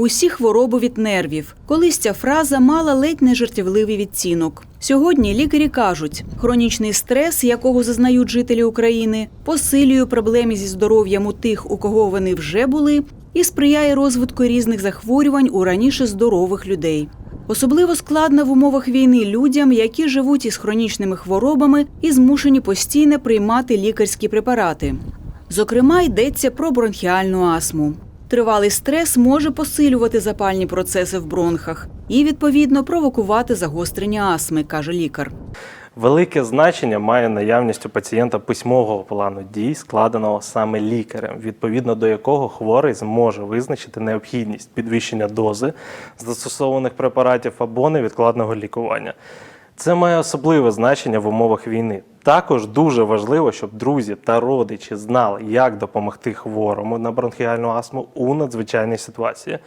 Усі хвороби від нервів. Колись ця фраза мала ледь не жартівливий відцінок. Сьогодні лікарі кажуть, хронічний стрес, якого зазнають жителі України, посилює проблеми зі здоров'ям у тих, у кого вони вже були, і сприяє розвитку різних захворювань у раніше здорових людей. Особливо складно в умовах війни людям, які живуть із хронічними хворобами і змушені постійно приймати лікарські препарати. Зокрема, йдеться про бронхіальну астму. Тривалий стрес може посилювати запальні процеси в бронхах і, відповідно, провокувати загострення астми, каже лікар. Велике значення має наявність у пацієнта письмового плану дій, складеного саме лікарем, відповідно до якого хворий зможе визначити необхідність підвищення дози застосованих препаратів або невідкладного лікування. Це має особливе значення в умовах війни. Також дуже важливо, щоб друзі та родичі знали, як допомогти хворому на бронхіальну астму у надзвичайній ситуації.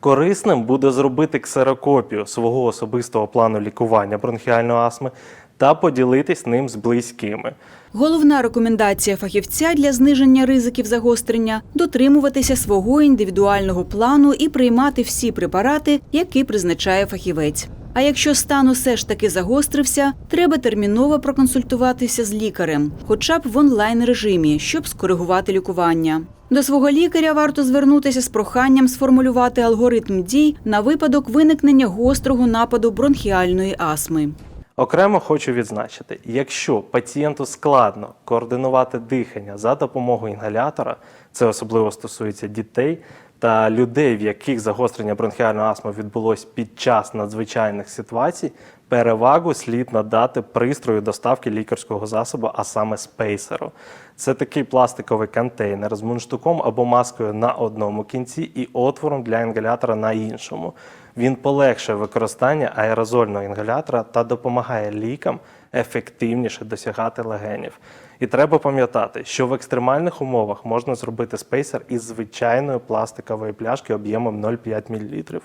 Корисним буде зробити ксерокопію свого особистого плану лікування бронхіальної астми та поділитись ним з близькими. Головна рекомендація фахівця для зниження ризиків загострення дотримуватися свого індивідуального плану і приймати всі препарати, які призначає фахівець. А якщо стан усе ж таки загострився, треба терміново проконсультуватися з лікарем, хоча б в онлайн режимі, щоб скоригувати лікування. До свого лікаря варто звернутися з проханням сформулювати алгоритм дій на випадок виникнення гострого нападу бронхіальної астми. Окремо хочу відзначити, якщо пацієнту складно координувати дихання за допомогою інгалятора, це особливо стосується дітей та людей, в яких загострення бронхіальної астми відбулось під час надзвичайних ситуацій, перевагу слід надати пристрою доставки лікарського засобу, а саме спейсеру. Це такий пластиковий контейнер з мундштуком або маскою на одному кінці і отвором для інгалятора на іншому. Він полегшує використання аерозольного інгалятора та допомагає лікам ефективніше досягати легенів. І треба пам'ятати, що в екстремальних умовах можна зробити спейсер із звичайної пластикової пляшки об'ємом 0,5 мл.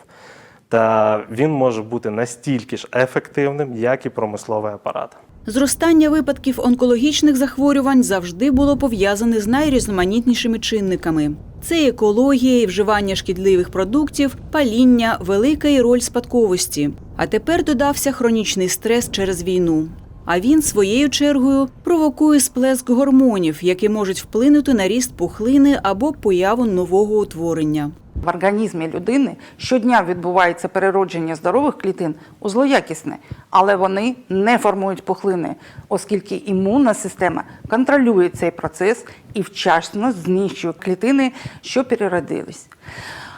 Та він може бути настільки ж ефективним, як і промисловий апарат. Зростання випадків онкологічних захворювань завжди було пов'язане з найрізноманітнішими чинниками. Це екологія і вживання шкідливих продуктів, паління, велика і роль спадковості. А тепер додався хронічний стрес через війну. А він своєю чергою провокує сплеск гормонів, які можуть вплинути на ріст пухлини або появу нового утворення. В організмі людини щодня відбувається переродження здорових клітин у злоякісне, але вони не формують пухлини, оскільки імунна система контролює цей процес і вчасно знищує клітини, що переродились.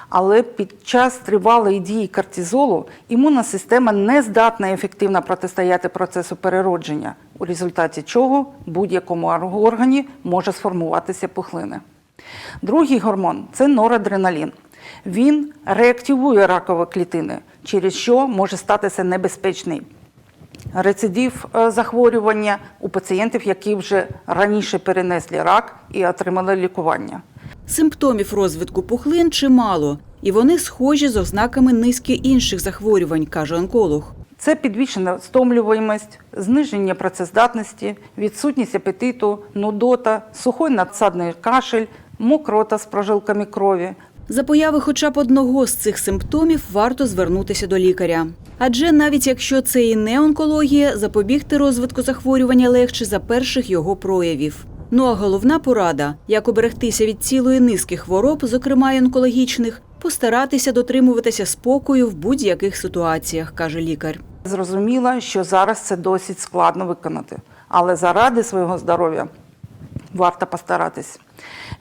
Але під час тривалої дії кортизолу імунна система не здатна ефективно протистояти процесу переродження, у результаті чого будь-якому органі може сформуватися пухлина. Другий гормон це норадреналін. Він реактивує ракові клітини, через що може статися небезпечний рецидив е, захворювання у пацієнтів, які вже раніше перенесли рак і отримали лікування. Симптомів розвитку пухлин чимало, і вони схожі з ознаками низки інших захворювань, каже онколог. Це підвищена стомлюваність, зниження працездатності, відсутність апетиту, нудота, сухой надсадний кашель, мокрота з прожилками крові. За появи хоча б одного з цих симптомів варто звернутися до лікаря. Адже навіть якщо це і не онкологія, запобігти розвитку захворювання легше за перших його проявів. Ну а головна порада як оберегтися від цілої низки хвороб, зокрема й онкологічних, постаратися дотримуватися спокою в будь-яких ситуаціях, каже лікар. Зрозуміла, що зараз це досить складно виконати, але заради свого здоров'я варто постаратись.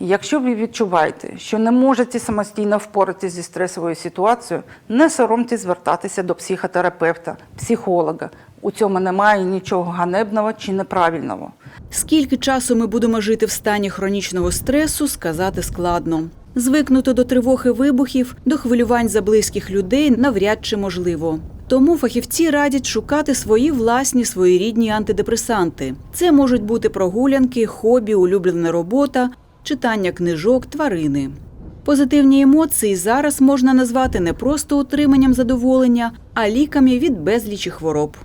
Якщо ви відчуваєте, що не можете самостійно впоратися зі стресовою ситуацією, не соромтесь звертатися до психотерапевта, психолога. У цьому немає нічого ганебного чи неправильного. Скільки часу ми будемо жити в стані хронічного стресу, сказати складно. Звикнути до тривоги вибухів, до хвилювань за близьких людей навряд чи можливо. Тому фахівці радять шукати свої власні своєрідні антидепресанти. Це можуть бути прогулянки, хобі, улюблена робота, читання книжок, тварини. Позитивні емоції зараз можна назвати не просто утриманням задоволення, а ліками від безлічі хвороб.